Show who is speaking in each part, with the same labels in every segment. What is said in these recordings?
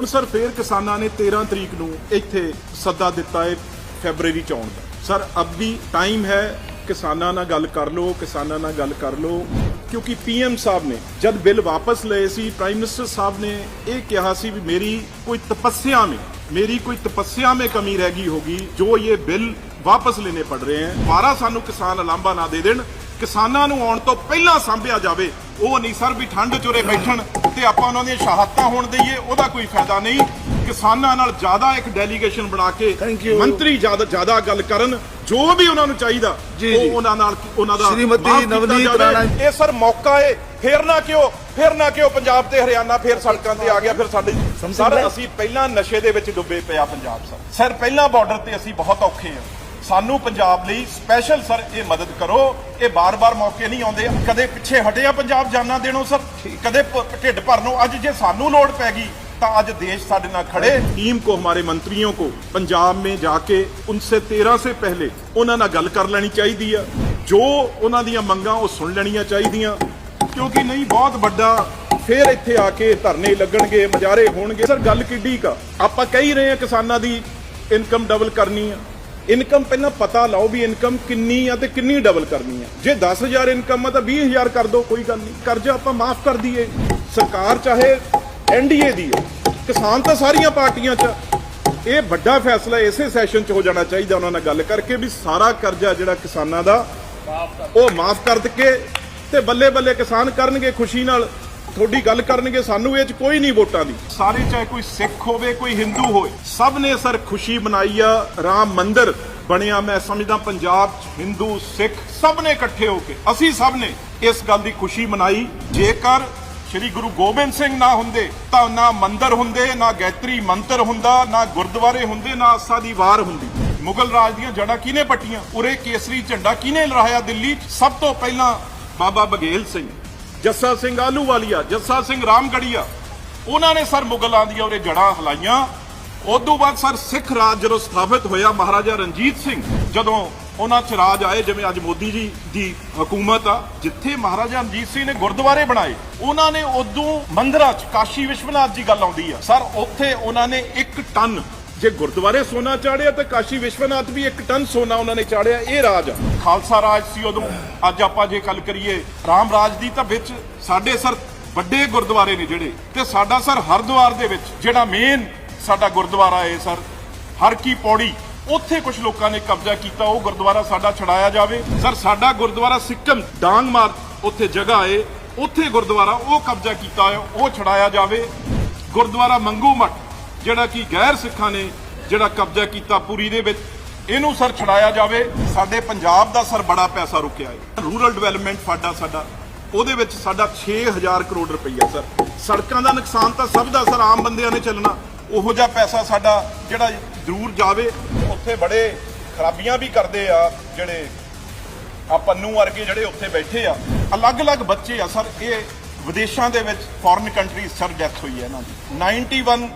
Speaker 1: ਹੁਣ ਸਰ, ਫੇਰ ਕਿਸਾਨਾਂ ਨੇ 13 ਤਰੀਕ ਨੂੰ ਇੱਥੇ ਸੱਦਾ ਦਿੱਤਾ ਹੈ ਫੈਬਰੂਅਰੀ ਚ ਆਉਣ ਦਾ। ਸਰ, ਅਬ ਵੀ ਟਾਈਮ ਹੈ, ਕਿਸਾਨਾਂ ਨਾਲ ਗੱਲ ਕਰ ਲਓ, ਕਿਸਾਨਾਂ ਨਾਲ ਗੱਲ ਕਰ ਲਓ, ਕਿਉਂਕਿ ਪੀਐਮ ਸਾਹਿਬ ਨੇ ਜਦ ਬਿੱਲ ਵਾਪਸ ਲਏ ਸੀ ਪ੍ਰਾਈਮ ਮਿਨਿਸਟਰ ਸਾਹਿਬ ਨੇ ਇਹ ਕਿਹਾ ਸੀ ਵੀ ਮੇਰੀ ਕੋਈ ਤਪੱਸਿਆ ਮੇ, ਮੇਰੀ ਕੋਈ ਤਪੱਸਿਆ ਮੇ ਕਮੀ ਰਹਿ ਗਈ ਹੋਗੀ, ਜੋ ਇਹ ਬਿੱਲ ਵਾਪਸ ਲੈਣੇ ਪੜ ਰਹੇ ਹੈ। ਦੁਬਾਰਾ ਸਾਨੂੰ ਕਿਸਾਨ ਲਾਂਭਾ ਨਾ ਦੇ ਦੇਣ, ਕਿਸਾਨਾਂ ਨੂੰ ਆਉਣ ਤੋਂ ਪਹਿਲਾਂ ਸਾਂਭਿਆ ਜਾਵੇ, ਉਹ ਨਹੀਂ ਸਰ ਵੀ ਠੰਡ ਚੁਰੇ ਬੈਠਣ। ਤੇ ਆਪਾਂ ਉਹਨਾਂ ਦੀਆਂ ਸ਼ਹਾਦਤਾਂ ਹੋਣ ਦਈਏ ਉਹਦਾ ਕੋਈ ਫਾਇਦਾ ਨਹੀਂ ਕਿਸਾਨਾਂ ਨਾਲ ਜ਼ਿਆਦਾ ਇੱਕ ਡੈਲੀਗੇਸ਼ਨ ਬਣਾ ਕੇ. ਮੰਤਰੀ ਜ਼ਿਆਦਾ ਜ਼ਿਆਦਾ ਗੱਲ ਕਰਨ ਜੋ ਵੀ ਉਹਨਾਂ ਨੂੰ ਚਾਹੀਦਾ ਉਹ। ਉਹਨਾਂ ਨਾਲ ਉਹਨਾਂ ਦਾ
Speaker 2: ਸ਼੍ਰੀਮਤੀ ਨਵਨੀਤ। ਰਾਣਾ-
Speaker 1: ਇਹ ਸਰ ਮੌਕਾ ਏ ਫੇਰ ਨਾ ਕਿਉਂ ਫੇਰ ਨਾ ਕਿਉਂ ਪੰਜਾਬ ਤੇ ਹਰਿਆਣਾ ਫੇਰ ਸੜਕਾਂ ਤੇ ਆ ਗਿਆ ਫਿਰ ਸਾਡੇ ਸਰ? ਅਸੀਂ ਪਹਿਲਾਂ ਨਸ਼ੇ ਦੇ ਵਿੱਚ ਡੁੱਬੇ ਪਿਆ ਪੰਜਾਬ ਸਰ ਸਰ ਪਹਿਲਾਂ ਬਾਰਡਰ ਤੇ ਅਸੀਂ ਬਹੁਤ ਔਖੇ ਆ ਸਾਨੂੰ ਪੰਜਾਬ ਲਈ ਸਪੈਸ਼ਲ ਸਰ ਇਹ ਮਦਦ ਕਰੋ ਇਹ ਬਾਰ-ਬਾਰ ਮੌਕੇ ਨਹੀਂ ਆਉਂਦੇ ਕਦੇ ਪਿੱਛੇ ਹਟਿਆ ਪੰਜਾਬ ਜਾਨਾਂ ਦੇਣੋਂ ਸਰ ਕਦੇ ਭ- ਢਿੱਡ ਭਰਨੋਂ ਅੱਜ ਜੇ ਸਾਨੂੰ ਲੋੜ ਪੈ ਗਈ ਤਾਂ ਅੱਜ ਦੇਸ਼ ਸਾਡੇ ਨਾਲ खड़े टीम को हमारे मंत्रियों को पंजाब में जाके उनसे 13 से पहले ਉਹਨਾਂ ਨਾਲ ਗੱਲ ਕਰ ਲੈਣੀ ਚਾਹੀਦੀ ਆ ਜੋ ਉਹਨਾਂ ਦੀਆਂ ਮੰਗਾਂ ਉਹ ਸੁਣ ਲੈਣੀਆਂ ਚਾਹੀਦੀਆਂ ਕਿਉਂਕਿ ਨਹੀਂ ਬਹੁਤ ਵੱਡਾ ਫੇਰ ਇੱਥੇ ਆ ਕੇ ਧਰਨੇ ਲੱਗਣਗੇ ਮਜਾਰੇ ਹੋਣਗੇ ਸਰ ਗੱਲ ਕਿੱਡੀ ਕਾ ਆਪਾਂ ਕਹਿ ਰਹੇ ਆ ਕਿਸਾਨਾਂ ਦੀ ਇਨਕਮ ਡਬਲ ਕਰਨੀ ਆ ਇਨਕਮ ਪਹਿਲਾਂ ਪਤਾ ਲਾਓ ਵੀ ਇਨਕਮ ਕਿੰਨੀ ਆ ਤੇ ਕਿੰਨੀ ਡਬਲ ਕਰਨੀ ਆ। ਜੇ 10000 ਇਨਕਮ ਆ ਤਾਂ 20000 ਕਰ ਦਿਓ ਕੋਈ ਗੱਲ ਨਹੀਂ। ਕਰਜ਼ਾ ਆਪਾਂ ਮਾਫ ਕਰ ਦਈਏ। ਸਰਕਾਰ ਚਾਹੇ ਐਨਡੀਏ ਦੀ ਹੈ ਕਿਸਾਨ ਤਾਂ ਸਾਰੀਆਂ ਪਾਰਟੀਆਂ 'ਚ ਇਹ ਵੱਡਾ ਫੈਸਲਾ ਇਸੇ ਸੈਸ਼ਨ 'ਚ ਹੋ ਜਾਣਾ ਚਾਹੀਦਾ ਉਹਨਾਂ ਨਾਲ ਗੱਲ ਕਰਕੇ ਵੀ ਸਾਰਾ ਕਰਜ਼ਾ ਜਿਹੜਾ ਕਿਸਾਨਾਂ ਦਾ, ਉਹ ਮਾਫ ਕਰ ਕੇ ਤੇ ਬੱਲੇ ਬੱਲੇ ਕਿਸਾਨ ਕਰਨਗੇ ਖੁਸ਼ੀ ਨਾਲ। ਤੁਹਾਡੀ ਗੱਲ ਕਰਨਗੇ, ਸਾਨੂੰ ਇਹ 'ਚ ਕੋਈ ਨਹੀਂ ਵੋਟਾਂ ਦੀ। ਸਾਰੇ ਚਾਹੇ ਕੋਈ ਸਿੱਖ ਹੋਵੇ, ਕੋਈ ਹਿੰਦੂ ਹੋਵੇ ਸਭ ਨੇ ਸਰ ਖੁਸ਼ੀ ਮਨਾਈ ਆ, ਰਾਮ ਮੰਦਿਰ ਬਣਿਆ। ਮੈਂ ਸਮਝਦਾ ਪੰਜਾਬ 'ਚ ਹਿੰਦੂ, ਸਿੱਖ ਸਭ ਨੇ ਇਕੱਠੇ ਹੋ ਕੇ, ਅਸੀਂ ਸਭ ਨੇ ਇਸ ਗੱਲ ਦੀ ਖੁਸ਼ੀ ਮਨਾਈ। ਜੇਕਰ ਸ਼੍ਰੀ ਗੁਰੂ ਗੋਬਿੰਦ ਸਿੰਘ ਨਾ ਹੁੰਦੇ, ਤਾਂ ਨਾ ਮੰਦਰ ਹੁੰਦੇ, ਨਾ ਗੈਤਰੀ ਮੰਤਰ ਹੁੰਦਾ, ਨਾ ਗੁਰਦੁਆਰੇ ਹੁੰਦੇ, ਨਾ ਆਸਾ ਦੀ ਵਾਰ ਹੁੰਦੀ। ਮੁਗਲ ਰਾਜ ਦੀਆਂ ਜੜਾਂ ਕਿਹਨੇ ਪੱਟੀਆਂ? ਉਰੇ ਕੇਸਰੀ ਝੰਡਾ ਕਿਹਨੇ ਲਹਿਰਾਇਆ ਦਿੱਲੀ ਸਭ ਤੋਂ ਪਹਿਲਾਂ ਬਾਬਾ ਬਗੇਲ ਸਿੰਘ। ਜੱਸਾ ਸਿੰਘ ਆਲੂਵਾਲੀਆ ਜੱਸਾ ਸਿੰਘ ਰਾਮਗੜੀਆ। ਉਹਨਾਂ ਨੇ ਸਰ ਮੁਗਲਾਂ ਦੀਆਂ ਉਰੇ ਜੜਾਂ ਹਲਾਈਆਂ। ਉਦੋਂ ਬਾਅਦ ਸਰ ਸਿੱਖ ਰਾਜ ਜਦੋਂ ਸਥਾਪਿਤ ਹੋਇਆ, ਮਹਾਰਾਜਾ ਰਣਜੀਤ ਸਿੰਘ, ਜਦੋਂ ਉਹਨਾਂ ਚ ਰਾਜ ਆਏ, ਜਿਵੇਂ ਅੱਜ ਮੋਦੀ ਜੀ ਦੀ ਹਕੂਮਤ ਆ, ਜਿੱਥੇ ਮਹਾਰਾਜਾ ਰਣਜੀਤ ਸਿੰਘ ਨੇ ਗੁਰਦੁਆਰੇ ਬਣਾਏ, ਉਹਨਾਂ ਨੇ ਉਦੋਂ ਮੰਦਰਾਂ ਚ, ਕਾਸ਼ੀ ਵਿਸ਼ਵਨਾਥ ਦੀ ਗੱਲ ਆਉਂਦੀ ਆ। ਸਰ, ਉੱਥੇ ਉਹਨਾਂ ਨੇ 1 ਟਨ ਜੇ ਗੁਰਦੁਆਰੇ ਸੋਨਾ ਚਾੜਿਆ ਤਾਂ ਕਾਸ਼ੀ ਵਿਸ਼ਵਨਾਥ ਵੀ 1 ਟਨ ਸੋਨਾ ਉਹਨਾਂ ਨੇ ਚਾੜਿਆ, ਇਹ ਰਾਜ ਖਾਲਸਾ ਰਾਜ ਸੀ ਉਦੋਂ। ਅੱਜ ਆਪਾਂ ਜੇ ਗੱਲ ਕਰੀਏ ਰਾਮ ਰਾਜ ਦੀ ਤਾਂ ਵਿੱਚ ਸਾਡੇ ਸਰ ਵੱਡੇ ਗੁਰਦੁਆਰੇ ਨੇ ਜਿਹੜੇ ਤੇ ਸਾਡਾ ਸਰ ਹਰਦੁਆਰ ਦੇ ਵਿੱਚ, ਜਿਹੜਾ ਮੇਨ ਸਾਡਾ ਗੁਰਦੁਆਰਾ ਹੈ ਸਰ, ਹਰ ਕੀ ਪੌੜੀ, ਉੱਥੇ ਕੁਝ ਲੋਕਾਂ ਨੇ ਕਬਜ਼ਾ ਕੀਤਾ, ਉਹ ਗੁਰਦੁਆਰਾ ਸਾਡਾ ਛਡਾਇਆ ਜਾਵੇ। ਸਰ, ਸਾਡਾ ਗੁਰਦੁਆਰਾ ਸਿੱਕਮ ਡਾਂਗ ਮਾਰ ਉੱਥੇ ਜਗ੍ਹਾ ਏ ਉੱਥੇ ਗੁਰਦੁਆਰਾ ਉਹ ਕਬਜ਼ਾ ਕੀਤਾ ਹੈ, ਉਹ ਛਡਾਇਆ ਜਾਵੇ। ਗੁਰਦੁਆਰਾ ਮੰਗੂ ਮੱਠ ਜਿਹੜਾ ਕਿ ਗੈਰ ਸਿੱਖਾਂ ਨੇ ਜਿਹੜਾ ਕਬਜ਼ਾ ਕੀਤਾ ਪੂਰੀ ਦੇ ਵਿੱਚ, ਇਹਨੂੰ ਸਰ ਛਡਾਇਆ ਜਾਵੇ। ਸਾਡੇ ਪੰਜਾਬ ਦਾ ਸਰ ਬੜਾ ਪੈਸਾ ਰੁਕਿਆ ਹੈ। ਰੂਰਲ ਡਿਵੈਲਪਮੈਂਟ ਫਾਡਾ ਸਾਡਾ, ਉਹਦੇ ਵਿੱਚ ਸਾਡਾ 6000 ਕਰੋੜ ਰੁਪਈਆ ਸਰ। ਸੜਕਾਂ ਦਾ ਨੁਕਸਾਨ ਤਾਂ ਸਭ ਦਾ ਸਰ, ਆਮ ਬੰਦਿਆਂ ਨੇ ਚੱਲਣਾ। ਉਹੋ ਜਿਹਾ ਪੈਸਾ ਸਾਡਾ ਜਿਹੜਾ ਜ਼ਰੂਰ ਜਾਵੇ। ਉੱਥੇ ਬੜੇ ਖਰਾਬੀਆਂ ਵੀ ਕਰਦੇ ਆ ਜਿਹੜੇ ਆ ਪੰਨੂ ਵਰਗੇ ਜਿਹੜੇ ਉੱਥੇ ਬੈਠੇ ਆ। ਅਲੱਗ-ਅਲੱਗ ਬੱਚੇ ਆ ਸਰ, ਇਹ ਵਿਦੇਸ਼ਾਂ ਦੇ ਵਿੱਚ ਫੋਰਨ ਕੰਟਰੀਜ਼ ਸਰ ਡੈਥ ਹੋਈ ਹੈ ਇਹਨਾਂ ਦੀ। 91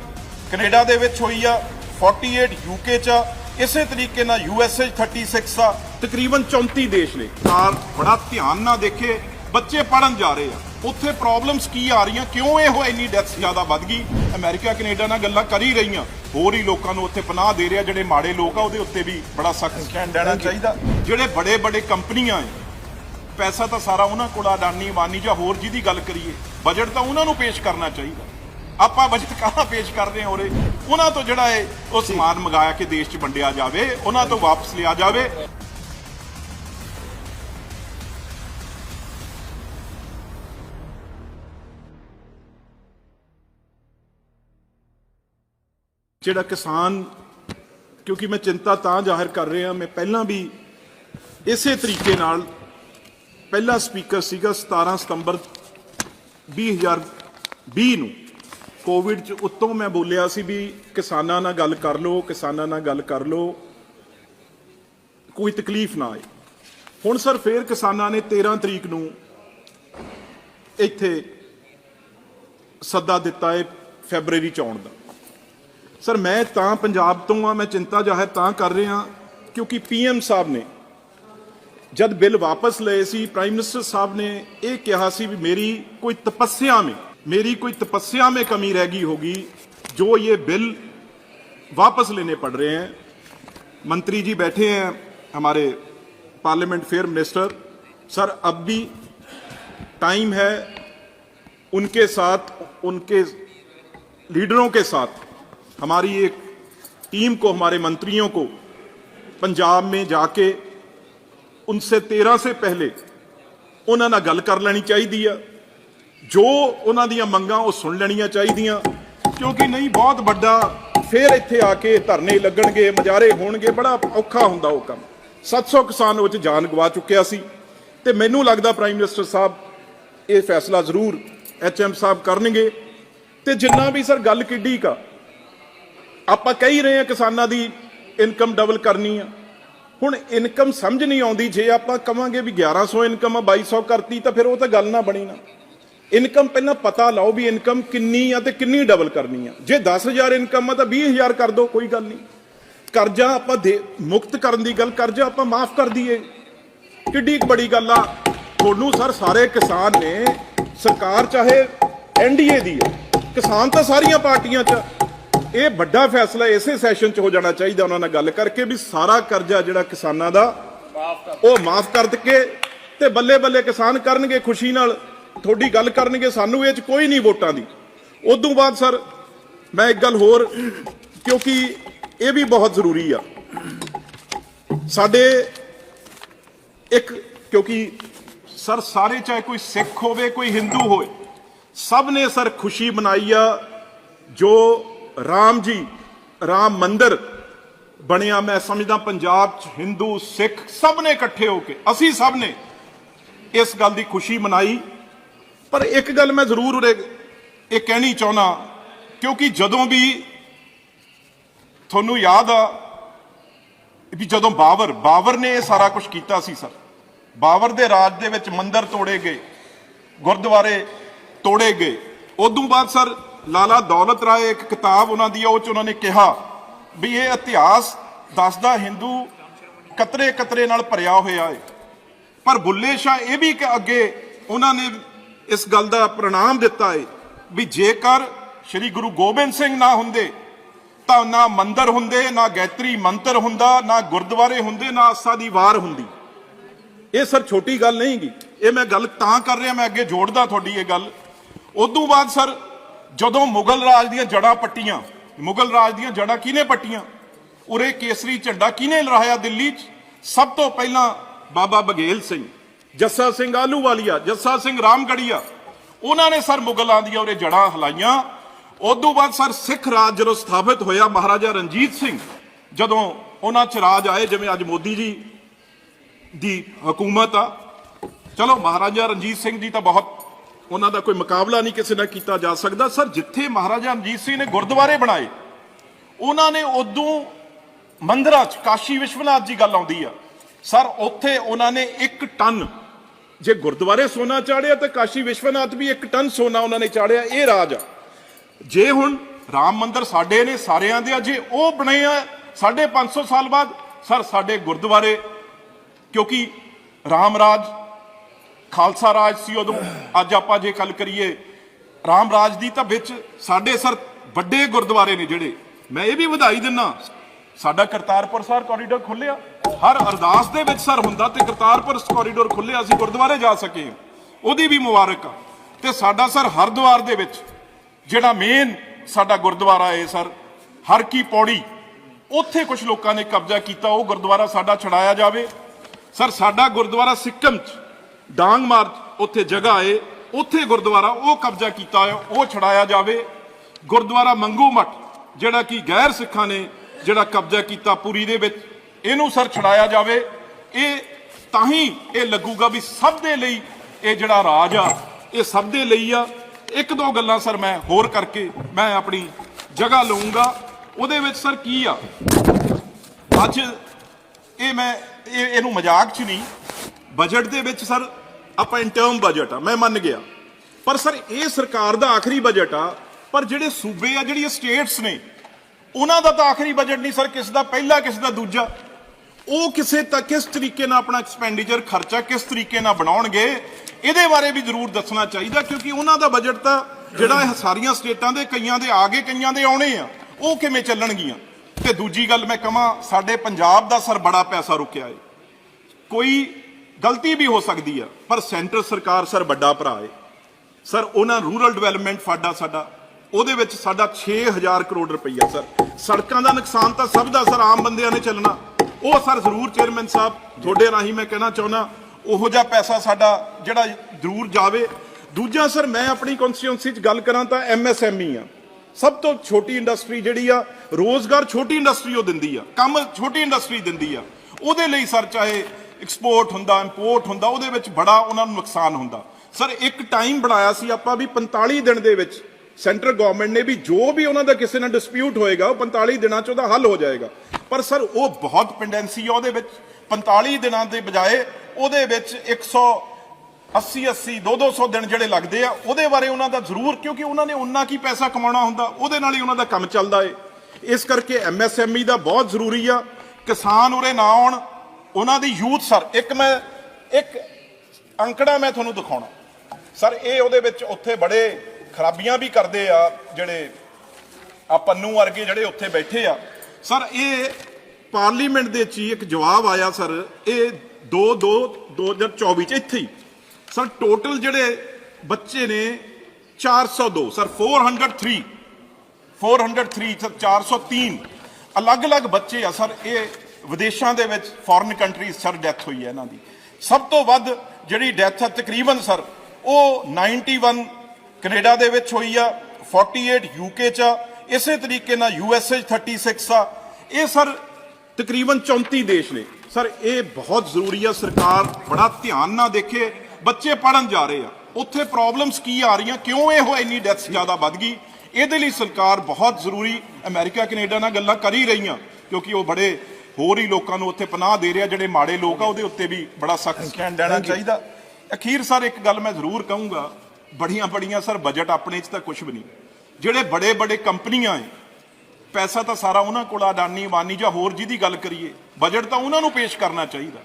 Speaker 1: ਕੈਨੇਡਾ ਦੇ ਵਿੱਚ ਹੋਈ ਆ 48 ਯੂਕੇ ਚ ਇਸੇ ਤਰੀਕੇ ਨਾਲ ਯੂਐਸਏ 36 ਆ। ਤਕਰੀਬਨ 34 ਦੇਸ਼ ਨੇ। ਸਰਕਾਰ ਬੜਾ ਧਿਆਨ ਨਾਲ ਦੇਖੇ ਬੱਚੇ ਪੜਨ ਜਾ ਰਹੇ ਆ। ਉੱਥੇ ਪ੍ਰੋਬਲਮਸ ਕੀ ਆ ਰਹੀਆਂ? ਕਿਉਂ ਇਹ ਇੰਨੀ ਡੈਥਸ ਜ਼ਿਆਦਾ ਵੱਧ ਗਈ? ਅਮਰੀਕਾ ਕੈਨੇਡਾ ਨਾਲ ਗੱਲਾਂ ਕਰ ਹੀ ਰਹੀਆਂ। ਹੋਰ ਹੀ ਲੋਕਾਂ ਨੂੰ ਉੱਥੇ ਪਨਾਹ ਦੇ ਰਿਹਾ ਜਿਹੜੇ ਮਾੜੇ ਲੋਕ ਆ ਉਹਦੇ ਉੱਤੇ ਵੀ ਬੜਾ ਸਖਤ ਸਟੈਂਡ ਲੈਣਾ ਚਾਹੀਦਾ। ਜਿਹੜੇ ਬੜੇ ਬੜੇ ਕੰਪਨੀਆਂ ਐ ਪੈਸਾ ਤਾਂ ਸਾਰਾ ਉਹਨਾਂ ਕੋਲ ਆ, ਅਡਾਨੀ ਵਾਨੀ ਜਾਂ ਹੋਰ ਜਿਹਦੀ ਗੱਲ ਕਰੀਏ। ਬਜਟ ਤਾਂ ਉਹਨਾਂ ਨੂੰ ਪੇਸ਼ ਕਰਨਾ ਚਾਹੀਦਾ। ਆਪਾਂ ਬਜਟ ਕਾਹਦਾ ਪੇਸ਼ ਕਰਦੇ ਹਾਂ ਉਰੇ? ਉਹਨਾਂ ਤੋਂ ਜਿਹੜਾ ਹੈ ਉਹ ਸਮਾਨ ਮੰਗਾਇਆ ਕਿ ਦੇਸ਼ 'ਚ ਵੰਡਿਆ ਜਾਵੇ ਉਹਨਾਂ ਤੋਂ ਵਾਪਸ ਲਿਆ ਜਾਵੇ। ਜਿਹੜਾ ਕਿਸਾਨ ਕਿਉਂਕਿ ਮੈਂ ਚਿੰਤਾ ਤਾਂ ਜ਼ਾਹਿਰ ਕਰ ਰਿਹਾ ਮੈਂ ਪਹਿਲਾਂ ਵੀ ਇਸੇ ਤਰੀਕੇ ਨਾਲ ਪਹਿਲਾ ਸਪੀਕਰ ਸੀਗਾ 17 ਸਤੰਬਰ 2020 ਨੂੰ। ਕੋਵਿਡ ਚ ਉੱਤੋਂ ਮੈਂ ਬੋਲਿਆ ਸੀ ਵੀ ਕਿਸਾਨਾਂ ਨਾਲ ਗੱਲ ਕਰ ਲਓ, ਕਿਸਾਨਾਂ ਨਾਲ ਗੱਲ ਕਰ ਲਓ। ਕੋਈ ਤਕਲੀਫ ਨਾ ਆਏ। ਹੁਣ ਸਰ ਫੇਰ ਕਿਸਾਨਾਂ ਨੇ 13 ਤਰੀਕ ਨੂੰ ਇੱਥੇ ਸੱਦਾ ਦਿੱਤਾ ਹੈ ਫੈਬਰੂਅਰੀ ਚ ਆਉਣ ਦਾ। ਸਰ ਮੈਂ ਤਾਂ ਪੰਜਾਬ ਤੋਂ ਆ, ਮੈਂ ਚਿੰਤਾ ਜ਼ਾਹਿਰ ਤਾਂ ਕਰ ਰਿਹਾ ਕਿਉਂਕਿ ਪੀਐਮ ਸਾਹਿਬ ਨੇ ਜਦ ਬਿੱਲ ਵਾਪਸ ਲਏ ਸੀ ਪ੍ਰਾਈਮ ਮਿਨਿਸਟਰ ਸਾਹਿਬ ਨੇ ਇਹ ਕਿਹਾ ਸੀ ਵੀ ਮੇਰੀ ਕੋਈ ਤਪੱਸਿਆ में मेरी कोई तपस्या में कमी रह गई होगी, जो ये बिल वापस लेने पड़ रहे हैं। मंत्री जी बैठे हैं, हमारे पार्लियामेंट फेयर मिनिस्टर। सर, अब भी टाइम है उनके साथ, उनके लीडरों के साथ। हमारी एक टीम को, हमारे मंत्रियों को पंजाब में जाके उनसे तेरह से पहले उन्होंने गल कर लेनी चाहिए। है ਜੋ ਉਹਨਾਂ ਦੀਆਂ ਮੰਗਾਂ ਉਹ ਸੁਣ ਲੈਣੀਆਂ ਚਾਹੀਦੀਆਂ। ਕਿਉਂਕਿ ਨਹੀਂ, ਬਹੁਤ ਵੱਡਾ ਫਿਰ ਇੱਥੇ ਆ ਕੇ ਧਰਨੇ ਲੱਗਣਗੇ, ਮਜਾਰੇ ਹੋਣਗੇ, ਬੜਾ ਔਖਾ ਹੁੰਦਾ ਉਹ ਕੰਮ। 700 ਕਿਸਾਨ ਉਹ 'ਚ ਜਾਨ ਗਵਾ ਚੁੱਕਿਆ ਸੀ। ਤੇ ਮੈਨੂੰ ਲੱਗਦਾ ਪ੍ਰਾਈਮ ਮਿਨਿਸਟਰ ਸਾਹਿਬ ਇਹ ਫੈਸਲਾ ਜ਼ਰੂਰ ਐਚਐਮ ਸਾਹਿਬ ਕਰਨਗੇ। ਤੇ ਜਿੰਨਾ ਵੀ ਸਰ ਗੱਲ ਕਿੱਡੀ ਕਾ ਆਪਾਂ ਕਹਿ ਹੀ ਰਹੇ ਹਾਂ ਕਿਸਾਨਾਂ ਦੀ ਇਨਕਮ ਡਬਲ ਕਰਨੀ ਆ। ਹੁਣ ਇਨਕਮ ਸਮਝ ਨਹੀਂ ਆਉਂਦੀ, ਜੇ ਆਪਾਂ ਕਵਾਂਗੇ ਵੀ 1100 ਇਨਕਮ ਆ 2200 ਕਰਤੀ, ਤਾਂ ਫਿਰ ਉਹ ਤਾਂ ਗੱਲ ਨਾ ਬਣੀ ਨਾ। ਇਨਕਮ ਪਹਿਲਾਂ ਪਤਾ ਲਾਓ ਵੀ ਇਨਕਮ ਕਿੰਨੀ ਆ ਤੇ ਕਿੰਨੀ ਡਬਲ ਕਰਨੀ ਆ। ਜੇ 10000 ਇਨਕਮ ਆ ਤਾਂ 20000 ਕਰ ਦਿਓ ਕੋਈ ਗੱਲ ਨਹੀਂ। ਕਰਜ਼ਾ ਆਪਾਂ ਦੇ, ਮੁਕਤ ਕਰਨ ਦੀ ਗੱਲ, ਕਰਜ਼ਾ ਆਪਾਂ ਮਾਫ ਕਰ ਦਈਏ। ਕਿੱਡੀ ਇੱਕ ਬੜੀ ਗੱਲ ਆ। ਤੁਹਾਨੂੰ ਸਰ ਸਾਰੇ ਕਿਸਾਨ ਨੇ, ਸਰਕਾਰ ਚਾਹੇ ਐਨਡੀਏ ਦੀ ਹੈ ਕਿਸਾਨ ਤਾਂ ਸਾਰੀਆਂ ਪਾਰਟੀਆਂ 'ਚ ਇਹ ਵੱਡਾ ਫੈਸਲਾ ਇਸੇ ਸੈਸ਼ਨ 'ਚ ਹੋ ਜਾਣਾ ਚਾਹੀਦਾ ਉਹਨਾਂ ਨਾਲ ਗੱਲ ਕਰਕੇ ਵੀ ਸਾਰਾ ਕਰਜ਼ਾ ਜਿਹੜਾ ਕਿਸਾਨਾਂ ਦਾ, ਉਹ ਮਾਫ ਕਰ ਕੇ ਤੇ ਬੱਲੇ ਬੱਲੇ ਕਿਸਾਨ ਕਰਨਗੇ ਖੁਸ਼ੀ ਨਾਲ। ਤੁਹਾਡੀ ਗੱਲ ਕਰਨਗੇ, ਸਾਨੂੰ ਇਹ 'ਚ ਕੋਈ ਨਹੀਂ ਵੋਟਾਂ ਦੀ। ਉਦੋਂ ਬਾਅਦ ਸਰ, ਮੈਂ ਇੱਕ ਗੱਲ ਹੋਰ, ਕਿਉਂਕਿ ਇਹ ਵੀ ਬਹੁਤ ਜ਼ਰੂਰੀ ਆ। ਸਾਡੇ ਇੱਕ, ਕਿਉਂਕਿ ਸਰ, ਸਾਰੇ ਚਾਹੇ ਕੋਈ ਸਿੱਖ ਹੋਵੇ, ਕੋਈ ਹਿੰਦੂ ਹੋਵੇ, ਸਭ ਨੇ ਸਰ ਖੁਸ਼ੀ ਮਨਾਈ ਆ, ਜੋ ਰਾਮ ਜੀ, ਰਾਮ ਮੰਦਰ ਬਣਿਆ। ਮੈਂ ਸਮਝਦਾ ਪੰਜਾਬ ਚ ਹਿੰਦੂ, ਸਿੱਖ ਸਭ ਨੇ ਇਕੱਠੇ ਹੋ ਕੇ, ਅਸੀਂ ਸਭ ਨੇ ਇਸ ਗੱਲ ਦੀ ਖੁਸ਼ੀ ਮਨਾਈ। ਪਰ ਇੱਕ ਗੱਲ ਮੈਂ ਜ਼ਰੂਰ ਉਰੇ ਇਹ ਕਹਿਣੀ ਚਾਹੁੰਦਾ, ਕਿਉਂਕਿ ਜਦੋਂ ਵੀ ਤੁਹਾਨੂੰ ਯਾਦ ਆ ਵੀ ਜਦੋਂ ਬਾਬਰ ਬਾਬਰ ਨੇ ਇਹ ਸਾਰਾ ਕੁਝ ਕੀਤਾ ਸੀ ਸਰ। ਬਾਬਰ ਦੇ ਰਾਜ ਦੇ ਵਿੱਚ ਮੰਦਰ ਤੋੜੇ ਗਏ, ਗੁਰਦੁਆਰੇ ਤੋੜੇ ਗਏ। ਉਦੋਂ ਬਾਅਦ ਸਰ ਲਾਲਾ ਦੌਲਤ ਰਾਏ ਇੱਕ ਕਿਤਾਬ ਉਹਨਾਂ ਦੀ ਆ ਉਹ ਚ ਉਹਨਾਂ ਨੇ ਕਿਹਾ ਵੀ ਇਹ ਇਤਿਹਾਸ ਦੱਸਦਾ ਹਿੰਦੂ ਕਤਰੇ ਕਤਰੇ ਨਾਲ ਭਰਿਆ ਹੋਇਆ ਹੈ ਪਰ ਬੁੱਲੇ ਸ਼ਾਹ ਇਹ ਵੀ ਕਿ ਅੱਗੇ ਉਹਨਾਂ ਨੇ ਇਸ ਗੱਲ ਦਾ ਪ੍ਰਣਾਮ ਦਿੱਤਾ ਹੈ ਵੀ ਜੇਕਰ ਸ੍ਰੀ ਗੁਰੂ ਗੋਬਿੰਦ ਸਿੰਘ ਨਾ ਹੁੰਦੇ, ਤਾਂ ਨਾ ਮੰਦਰ ਹੁੰਦੇ, ਨਾ ਗੈਤਰੀ ਮੰਤਰ ਹੁੰਦਾ, ਨਾ ਗੁਰਦੁਆਰੇ ਹੁੰਦੇ, ਨਾ ਆਸਾ ਦੀ ਵਾਰ ਹੁੰਦੀ। ਇਹ ਸਰ ਛੋਟੀ ਗੱਲ ਨਹੀਂ ਗੀ। ਇਹ ਮੈਂ ਗੱਲ ਤਾਂ ਕਰ ਰਿਹਾ, ਮੈਂ ਅੱਗੇ ਜੋੜਦਾ ਤੁਹਾਡੀ ਇਹ ਗੱਲ। ਉਦੋਂ ਬਾਅਦ ਸਰ, ਜਦੋਂ ਮੁਗਲ ਰਾਜ ਦੀਆਂ ਜੜਾਂ ਪੱਟੀਆਂ, ਮੁਗਲ ਰਾਜ ਦੀਆਂ ਜੜਾਂ ਕਿਹਨੇ ਪੱਟੀਆਂ? ਉਰੇ ਕੇਸਰੀ ਝੰਡਾ ਕਿਹਨੇ ਲਹਿਰਾਇਆ ਦਿੱਲੀ 'ਚ? ਸਭ ਤੋਂ ਪਹਿਲਾਂ ਬਾਬਾ ਬਗੇਲ ਸਿੰਘ। ਜੱਸਾ ਸਿੰਘ ਆਲੂਵਾਲੀਆ ਜੱਸਾ ਸਿੰਘ ਰਾਮਗੜੀਆ। ਉਹਨਾਂ ਨੇ ਸਰ ਮੁਗਲਾਂ ਦੀਆਂ ਉਰੇ ਜੜਾਂ ਹਲਾਈਆਂ। ਉਦੋਂ ਬਾਅਦ ਸਰ ਸਿੱਖ ਰਾਜ ਜਦੋਂ ਸਥਾਪਿਤ ਹੋਇਆ, ਮਹਾਰਾਜਾ ਰਣਜੀਤ ਸਿੰਘ, ਜਦੋਂ ਉਹਨਾਂ ਚ ਰਾਜ ਆਏ, ਜਿਵੇਂ ਅੱਜ ਮੋਦੀ ਜੀ ਦੀ ਹਕੂਮਤ ਆ। ਚਲੋ, ਮਹਾਰਾਜਾ ਰਣਜੀਤ ਸਿੰਘ ਜੀ ਤਾਂ ਬਹੁਤ ਉਹਨਾਂ ਦਾ ਕੋਈ ਮੁਕਾਬਲਾ ਨਹੀਂ ਕਿਸੇ ਨਾਲ ਕੀਤਾ ਜਾ ਸਕਦਾ। ਸਰ, ਜਿੱਥੇ ਮਹਾਰਾਜਾ ਰਣਜੀਤ ਸਿੰਘ ਨੇ ਗੁਰਦੁਆਰੇ ਬਣਾਏ, ਉਹਨਾਂ ਨੇ ਉਦੋਂ ਮੰਦਰਾਂ 'ਚ, ਕਾਸ਼ੀ ਵਿਸ਼ਵਨਾਥ ਜੀ ਗੱਲ ਆਉਂਦੀ ਆ। ਸਰ, ਉੱਥੇ ਉਹਨਾਂ ਨੇ 1 ਟਨ ਜੇ ਗੁਰਦੁਆਰੇ ਸੋਨਾ ਚਾੜਿਆ ਤਾਂ ਕਾਸ਼ੀ ਵਿਸ਼ਵਨਾਥ ਵੀ 1 ਟਨ ਸੋਨਾ ਉਹਨਾਂ ਨੇ ਚਾੜਿਆ, ਇਹ ਰਾਜ ਆ। ਜੇ ਹੁਣ ਰਾਮ ਮੰਦਰ ਸਾਡੇ ਨੇ, ਸਾਰਿਆਂ ਦੇ ਆ, ਜੇ ਉਹ ਬਣੇ ਆ 550 ਸਾਲ ਬਾਅਦ, ਸਰ ਸਾਡੇ ਗੁਰਦੁਆਰੇ, ਕਿਉਂਕਿ ਰਾਮ ਰਾਜ, ਖਾਲਸਾ ਰਾਜ ਸੀ ਉਦੋਂ, ਅੱਜ ਆਪਾਂ ਜੇ ਗੱਲ ਕਰੀਏ, ਰਾਮ ਰਾਜ ਦੀ ਤਾਂ ਵਿੱਚ ਸਾਡੇ ਸਰ ਵੱਡੇ ਗੁਰਦੁਆਰੇ ਨੇ ਜਿਹੜੇ। ਮੈਂ ਇਹ ਵੀ ਵਧਾਈ ਦਿੰਨਾ, ਸਾਡਾ ਕਰਤਾਰਪੁਰ ਸਾਹਿਬ ਕੋਰੀਡੋਰ ਖੁੱਲਿਆ ਹਰ ਅਰਦਾਸ ਦੇ ਵਿੱਚ ਸਰ ਹੁੰਦਾ ਤੇ ਕਰਤਾਰਪੁਰ ਕੋਰੀਡੋਰ ਖੁੱਲਿਆ ਅਸੀਂ ਗੁਰਦੁਆਰੇ ਜਾ ਸਕੇ। ਉਹਦੀ ਵੀ ਮੁਬਾਰਕ ਆ। ਤੇ ਸਾਡਾ ਸਰ ਹਰਦੁਆਰ ਦੇ ਵਿੱਚ ਜਿਹੜਾ ਮੇਨ ਸਾਡਾ ਗੁਰਦੁਆਰਾ ਹੈ ਸਰ, ਹਰ ਕੀ ਪੌੜੀ, ਉੱਥੇ ਕੁਝ ਲੋਕਾਂ ਨੇ ਕਬਜ਼ਾ ਕੀਤਾ, ਉਹ ਗੁਰਦੁਆਰਾ ਸਾਡਾ ਛਡਾਇਆ ਜਾਵੇ। ਸਰ, ਸਾਡਾ ਗੁਰਦੁਆਰਾ ਸਿੱਕਮ ਚ, ਡਾਂਗ ਮਾਰਚ ਉੱਥੇ ਜਗ੍ਹਾ ਏ, ਉੱਥੇ ਗੁਰਦੁਆਰਾ ਉਹ ਕਬਜ਼ਾ ਕੀਤਾ ਹੋਇਆ, ਉਹ ਛਡਾਇਆ ਜਾਵੇ। ਗੁਰਦੁਆਰਾ ਮੰਗੂ ਮਠ, ਜਿਹੜਾ ਕਿ ਗੈਰ ਸਿੱਖਾਂ ਨੇ ਜਿਹੜਾ ਕਬਜ਼ਾ ਕੀਤਾ ਪੁਰੀ ਦੇ ਵਿੱਚ ਇਹਨੂੰ ਸਰ ਛਡਾਇਆ ਜਾਵੇ, ਇਹ ਤਾਂ ਹੀ ਇਹ ਲੱਗੂਗਾ ਵੀ ਸਭ ਦੇ ਲਈ ਇਹ ਜਿਹੜਾ ਰਾਜ ਆ, ਇਹ ਸਭ ਦੇ ਲਈ ਆ। ਇੱਕ ਦੋ ਗੱਲਾਂ ਸਰ ਮੈਂ ਹੋਰ ਕਰਕੇ ਮੈਂ ਆਪਣੀ ਜਗ੍ਹਾ ਲਵਾਂਗਾ ਉਹਦੇ ਵਿੱਚ ਸਰ ਕੀ ਆ? ਅੱਜ ਇਹ ਮੈਂ, ਇਹ ਇਹਨੂੰ ਮਜ਼ਾਕ 'ਚ ਨਹੀਂ ਬਜਟ ਦੇ ਵਿੱਚ ਸਰ ਆਪਾਂ ਇੰਟਰਮ ਬਜਟ ਆ, ਮੈਂ ਮੰਨ ਗਿਆ। ਪਰ ਸਰ ਇਹ ਸਰਕਾਰ ਦਾ ਆਖਰੀ ਬਜਟ ਆ, ਪਰ ਜਿਹੜੇ ਸੂਬੇ ਆ, ਜਿਹੜੀਆਂ ਸਟੇਟਸ ਨੇ, ਉਹਨਾਂ ਦਾ ਤਾਂ ਆਖਰੀ ਬਜਟ ਨਹੀਂ ਸਰ, ਕਿਸ ਦਾ ਪਹਿਲਾ, ਕਿਸ ਦਾ ਦੂਜਾ। ਉਹ ਕਿਸੇ ਤੱਕ ਕਿਸ ਤਰੀਕੇ ਨਾਲ ਆਪਣਾ ਐਕਸਪੈਂਡੀਚਰ ਖਰਚਾ ਕਿਸ ਤਰੀਕੇ ਨਾਲ ਬਣਾਉਣਗੇ, ਇਹਦੇ ਬਾਰੇ ਵੀ ਜ਼ਰੂਰ ਦੱਸਣਾ ਚਾਹੀਦਾ, ਕਿਉਂਕਿ ਉਹਨਾਂ ਦਾ ਬਜਟ ਤਾਂ ਜਿਹੜਾ ਇਹ ਸਾਰੀਆਂ ਸਟੇਟਾਂ ਦੇ, ਕਈਆਂ ਦੇ ਆ ਗਏ ਕਈਆਂ ਦੇ ਆਉਣੇ ਆ, ਉਹ ਕਿਵੇਂ ਚੱਲਣਗੀਆਂ? ਤੇ ਦੂਜੀ ਗੱਲ ਮੈਂ ਕਹਾਂ, ਸਾਡੇ ਪੰਜਾਬ ਦਾ ਸਰ ਬੜਾ ਪੈਸਾ ਰੁਕਿਆ ਏ। ਕੋਈ ਗਲਤੀ ਵੀ ਹੋ ਸਕਦੀ ਆ, ਪਰ ਸੈਂਟਰ ਸਰਕਾਰ ਸਰ ਵੱਡਾ ਭਰਾ ਏ। ਸਰ, ਉਹਨਾਂ ਰੂਰਲ ਡਿਵੈਲਪਮੈਂਟ ਫਾਡਾ ਸਾਡਾ, ਉਹਦੇ ਵਿੱਚ ਸਾਡਾ 6000 ਕਰੋੜ ਰੁਪਈਆ ਸਰ। ਸੜਕਾਂ ਦਾ ਨੁਕਸਾਨ ਤਾਂ ਸਭ ਦਾ ਸਰ, ਆਮ ਬੰਦਿਆਂ ਨੇ ਚੱਲਣਾ। ਉਹ ਸਰ ਜ਼ਰੂਰ ਚੇਅਰਮੈਨ ਸਾਹਿਬ, ਤੁਹਾਡੇ ਰਾਹੀਂ ਮੈਂ ਕਹਿਣਾ ਚਾਹੁੰਦਾ, ਉਹੋ ਜਿਹਾ ਪੈਸਾ ਸਾਡਾ ਜਿਹੜਾ ਜ਼ਰੂਰ ਜਾਵੇ। ਦੂਜਾ ਸਰ, ਮੈਂ ਆਪਣੀ ਕਨਸਟੀਟਿਊਂਸੀ 'ਚ ਗੱਲ ਕਰਾਂ ਤਾਂ ਐਮਐਸਐਮਈ ਆ। ਸਭ ਤੋਂ ਛੋਟੀ ਇੰਡਸਟਰੀ ਜਿਹੜੀ ਆ, ਰੋਜ਼ਗਾਰ ਛੋਟੀ ਇੰਡਸਟਰੀ ਉਹ ਦਿੰਦੀ ਆ, ਕੰਮ ਛੋਟੀ ਇੰਡਸਟਰੀ ਦਿੰਦੀ ਆ। ਉਹਦੇ ਲਈ ਸਰ ਚਾਹੇ ਐਕਸਪੋਰਟ ਹੁੰਦਾ ਇੰਪੋਰਟ ਹੁੰਦਾ, ਉਹਦੇ ਵਿੱਚ ਬੜਾ ਉਹਨਾਂ ਨੂੰ ਨੁਕਸਾਨ ਹੁੰਦਾ। ਸਰ, ਇੱਕ ਟਾਈਮ ਬਣਾਇਆ ਸੀ ਆਪਾਂ ਵੀ 45 ਦਿਨ ਦੇ ਵਿੱਚ ਸੈਂਟਰ ਗਵਰਨਮੈਂਟ ਨੇ ਵੀ ਜੋ ਵੀ ਉਹਨਾਂ ਦਾ ਕਿਸੇ ਨਾਲ ਡਿਸਪਿਊਟ ਹੋਏਗਾ, ਉਹ 45 ਦਿਨਾਂ ਚ ਉਹਦਾ ਹੱਲ ਹੋ ਜਾਏਗਾ। ਪਰ ਸਰ, ਉਹ ਬਹੁਤ ਪੈਂਡੈਂਸੀ ਆ ਉਹਦੇ ਵਿੱਚ 45 ਦਿਨਾਂ ਦੇ ਬਜਾਏ ਉਹਦੇ ਵਿੱਚ 100 80 80 2 200 ਦਿਨ ਜਿਹੜੇ ਲੱਗਦੇ ਆ, ਉਹਦੇ ਬਾਰੇ ਉਹਨਾਂ ਦਾ ਜ਼ਰੂਰ, ਕਿਉਂਕਿ ਉਹਨਾਂ ਨੇ ਉਨਾ ਕੀ ਪੈਸਾ ਕਮਾਉਣਾ ਹੁੰਦਾ, ਉਹਦੇ ਨਾਲ ਹੀ ਉਹਨਾਂ ਦਾ ਕੰਮ ਚੱਲਦਾ ਏ। ਇਸ ਕਰਕੇ ਐਮਐਸਐਮਈ ਦਾ ਬਹੁਤ ਜ਼ਰੂਰੀ ਆ। ਕਿਸਾਨ ਉਰੇ ਨਾ ਆਉਣ, ਉਹਨਾਂ ਦੀ ਯੂਥ ਸਰ, ਇੱਕ ਮੈਂ, ਇੱਕ ਅੰਕੜਾ ਮੈਂ ਤੁਹਾਨੂੰ ਦਿਖਾਉਣਾ। ਸਰ, ਇਹ ਉਹਦੇ ਵਿੱਚ ਉੱਥੇ ਬੜੇ ਖਰਾਬੀਆਂ ਵੀ ਕਰਦੇ ਆ, ਜਿਹੜੇ ਆ ਪੰਨੂ ਵਰਗੇ ਜਿਹੜੇ ਉੱਥੇ ਬੈਠੇ ਆ। ਸਰ ਇਹ ਪਾਰਲੀਮੈਂਟ ਦੇ ਵਿੱਚ ਹੀ ਇੱਕ ਜਵਾਬ ਆਇਆ ਸਰ। ਇਹ 2 2 2024 ਚ ਇੱਥੇ ਹੀ। ਸਰ ਟੋਟਲ ਜਿਹੜੇ ਬੱਚੇ ਨੇ 402 ਸਰ 403 403 ਸਰ 403 ਅਲੱਗ-ਅਲੱਗ ਬੱਚੇ ਆ ਸਰ। ਇਹ ਵਿਦੇਸ਼ਾਂ ਦੇ ਵਿੱਚ ਫੋਰਨ ਕੰਟਰੀਜ਼ ਸਰ ਡੈਥ ਹੋਈ ਹੈ ਇਹਨਾਂ ਦੀ। ਸਭ ਤੋਂ ਵੱਧ ਜਿਹੜੀ ਡੈਥ ਹੈ ਤਕਰੀਬਨ ਸਰ ਉਹ 91 ਕੈਨੇਡਾ ਦੇ ਵਿੱਚ ਹੋਈ ਆ 48 ਯੂਕੇ ਚ ਆ, ਇਸੇ ਤਰੀਕੇ ਨਾਲ ਯੂਐਸਏ 36 ਆ। ਇਹ ਸਰ ਤਕਰੀਬਨ 34 ਦੇਸ਼ ਨੇ। ਸਰ ਇਹ ਬਹੁਤ ਜ਼ਰੂਰੀ ਆ। ਸਰਕਾਰ ਬੜਾ ਧਿਆਨ ਨਾਲ ਦੇਖੇ ਬੱਚੇ ਪੜਨ ਜਾ ਰਹੇ ਆ। ਉੱਥੇ ਪ੍ਰੋਬਲਮਸ ਕੀ ਆ ਰਹੀਆਂ? ਕਿਉਂ ਇਹ ਹੋ ਇੰਨੀ ਡੈਥਸ ਜ਼ਿਆਦਾ ਵੱਧ ਗਈ? ਇਹਦੇ ਲਈ ਸਰਕਾਰ ਬਹੁਤ ਜ਼ਰੂਰੀ ਅਮਰੀਕਾ ਕੈਨੇਡਾ ਨਾਲ ਗੱਲਾਂ ਕਰ ਹੀ ਰਹੀਆਂ ਕਿਉਂਕਿ ਉਹ ਬੜੇ ਹੋਰ ਹੀ ਲੋਕਾਂ ਨੂੰ ਉੱਥੇ ਪਨਾਹ ਦੇ ਰਿਹਾ ਜਿਹੜੇ ਮਾੜੇ ਲੋਕ ਆ ਉਹਦੇ ਉੱਤੇ ਵੀ ਬੜਾ ਸਖਤ ਸਟੈਂਡ ਲੈਣਾ ਚਾਹੀਦਾ। ਅਖੀਰ ਸਰ ਇੱਕ ਗੱਲ ਮੈਂ ਜ਼ਰੂਰ ਕਹੂੰਗਾ ਬੜੀਆਂ ਬੜੀਆਂ ਸਰ ਬਜਟ ਆਪਣੇ 'ਚ ਤਾਂ ਕੁਝ ਵੀ ਨਹੀਂ। ਜਿਹੜੇ ਬੜੇ ਬੜੇ ਕੰਪਨੀਆਂ ਏ ਪੈਸਾ ਤਾਂ ਸਾਰਾ ਉਹਨਾਂ ਕੋਲ ਅਡਾਨੀ ਵਾਨੀ ਜਾਂ ਹੋਰ ਜਿਹਦੀ ਗੱਲ ਕਰੀਏ ਬਜਟ ਤਾਂ ਉਹਨਾਂ ਨੂੰ ਪੇਸ਼ ਕਰਨਾ ਚਾਹੀਦਾ।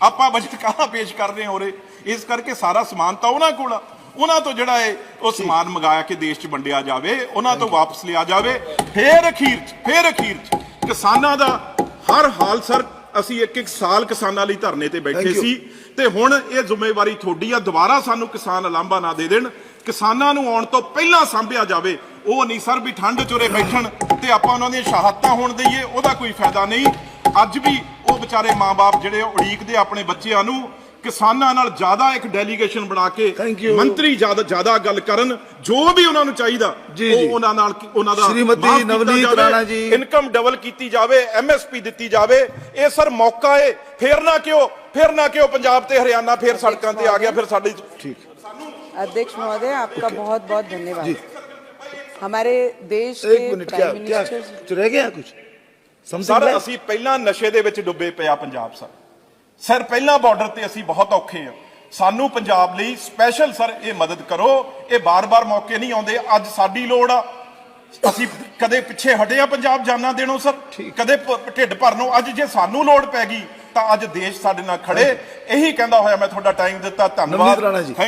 Speaker 1: ਆਪਾਂ ਬਜਟ ਕਾਹਦਾ ਪੇਸ਼ ਕਰ ਰਹੇ ਹਾਂ ਉਰੇ? ਇਸ ਕਰਕੇ ਸਾਰਾ ਸਮਾਨ ਤਾਂ ਉਹਨਾਂ ਕੋਲ ਆ। ਉਹਨਾਂ ਤੋਂ ਜਿਹੜਾ ਹੈ ਉਹ ਸਮਾਨ ਮੰਗਾਇਆ ਕੇ ਦੇਸ਼ 'ਚ ਵੰਡਿਆ ਜਾਵੇ ਉਹਨਾਂ ਤੋਂ ਵਾਪਸ ਲਿਆ ਜਾਵੇ ਫੇਰ ਅਖੀਰ 'ਚ ਫੇਰ ਅਖੀਰ 'ਚ। ਕਿਸਾਨਾਂ ਦਾ ਹਰ ਹਾਲ ਸਰ ਅਸੀਂ ਇੱਕ ਇੱਕ ਸਾਲ ਕਿਸਾਨਾਂ ਲਈ ਧਰਨੇ ਤੇ ਬੈਠੇ. ਸੀ। ਤੇ ਹੁਣ ਇਹ ਜ਼ਿੰਮੇਵਾਰੀ ਤੁਹਾਡੀ ਆ ਦੁਬਾਰਾ ਸਾਨੂੰ ਕਿਸਾਨ ਅਲਾਂਭਾ ਨਾ ਦੇ ਦੇਣ। ਕਿਸਾਨਾਂ ਨੂੰ ਆਉਣ ਤੋਂ ਪਹਿਲਾਂ ਸਾਂਭਿਆ ਜਾਵੇ। ਉਹ ਨਹੀਂ ਸਰ ਵੀ ਠੰਡ ਚੁਰੇ ਬੈਠਣ ਤੇ ਆਪਾਂ ਉਹਨਾਂ ਦੀਆਂ ਸ਼ਹਾਦਤਾਂ ਹੋਣ ਦਈਏ ਉਹਦਾ ਕੋਈ ਫਾਇਦਾ ਨਹੀਂ ਅੱਜ ਵੀ ਉਹ ਵਿਚਾਰੇ ਮਾਪੇ ਜਿਹੜੇ ਉਡੀਕਦੇ ਆਪਣੇ ਬੱਚਿਆਂ ਨੂੰ ਕਿਸਾਨਾਂ ਨਾਲ ਜ਼ਿਆਦਾ ਇੱਕ ਡੈਲੀਗੇਸ਼ਨ ਬਣਾ ਕੇ
Speaker 2: Thank you.
Speaker 1: ਮੰਤਰੀ ਜ਼ਿਆਦਾ ਜ਼ਿਆਦਾ ਗੱਲ ਕਰਨ ਜੋ ਵੀ ਉਹਨਾਂ ਨੂੰ ਚਾਹੀਦਾ
Speaker 2: ਜੀ,
Speaker 1: ਉਹ
Speaker 2: ਜੀ।
Speaker 1: ਉਹਨਾਂ ਨਾਲ ਕੀ- ਉਹਨਾਂ ਦਾ
Speaker 2: ਸ਼੍ਰੀਮਤੀ
Speaker 1: ਮਾਫ਼ ਕੀਤਾ
Speaker 2: ਨਵਨੀਤ
Speaker 1: ਜਾਵੇ,
Speaker 2: ਰਾਣਾ ਜੀ।
Speaker 1: ਇਨਕਮ ਡਬਲ ਕੀਤੀ ਜਾਵੇ ਐਮਐਸਪੀ ਦਿੱਤੀ ਜਾਵੇ ਇਹ ਸਰ ਮੌਕਾ ਏ ਫੇਰ ਨਾ ਕਿਉਂ ਫੇਰ ਨਾ ਕਿਉਂ ਪੰਜਾਬ ਤੇ ਹਰਿਆਣਾ ਫੇਰ ਸੜਕਾਂ ਤੇ ਆ ਗਿਆ ਫਿਰ ਸਾਡੀ
Speaker 2: ठीक
Speaker 3: अध्यक्ष महोदय आपका बहुत बहुत धन्यवाद
Speaker 2: जी।
Speaker 3: हमारे देश
Speaker 2: एक
Speaker 3: के
Speaker 2: मिनट क्या
Speaker 3: प्राइम
Speaker 2: क्या
Speaker 3: मिनिस्टर
Speaker 2: तो रह गया कुछ समथिंग
Speaker 1: ਸਰ
Speaker 2: like-
Speaker 1: ਅਸੀਂ ਪਹਿਲਾਂ ਨਸ਼ੇ ਦੇ ਵਿੱਚ ਡੁੱਬੇ ਪਿਆ ਪੰਜਾਬ ਸਰ ਸਰ ਪਹਿਲਾਂ ਬਾਰਡਰ ਤੇ ਅਸੀਂ ਬਹੁਤ ਔਖੇ ਆ ਸਾਨੂੰ ਪੰਜਾਬ ਲਈ ਸਪੈਸ਼ਲ ਸਰ ਇਹ ਮਦਦ ਕਰੋ ਇਹ ਬਾਰ-ਬਾਰ ਮੌਕੇ ਨਹੀਂ ਆਉਂਦੇ ਅੱਜ ਸਾਡੀ ਲੋੜ ਆ ਅਸੀਂ ਕਦੇ ਪਿੱਛੇ ਹਟੇ ਆ ਪੰਜਾਬ ਜਾਨਾਂ ਦੇਣੋਂ ਸਰ ਕਦੇ ਪ- ਢਿੱਡ ਭਰਨੋਂ ਅੱਜ ਜੇ ਸਾਨੂੰ ਲੋੜ ਪੈ ਗਈ ਤਾਂ ਅੱਜ ਦੇਸ਼ ਸਾਡੇ ਨਾਲ ਖੜੇ ਇਹੀ ਕਹਿੰਦਾ ਹੋਇਆ ਮੈਂ ਤੁਹਾਡਾ ਟਾਈਮ ਦਿੱਤਾ ਧੰਨਵਾਦ
Speaker 2: ਨਵਨੀਤ ਰਾਣਾ ਜੀ।
Speaker 1: Thank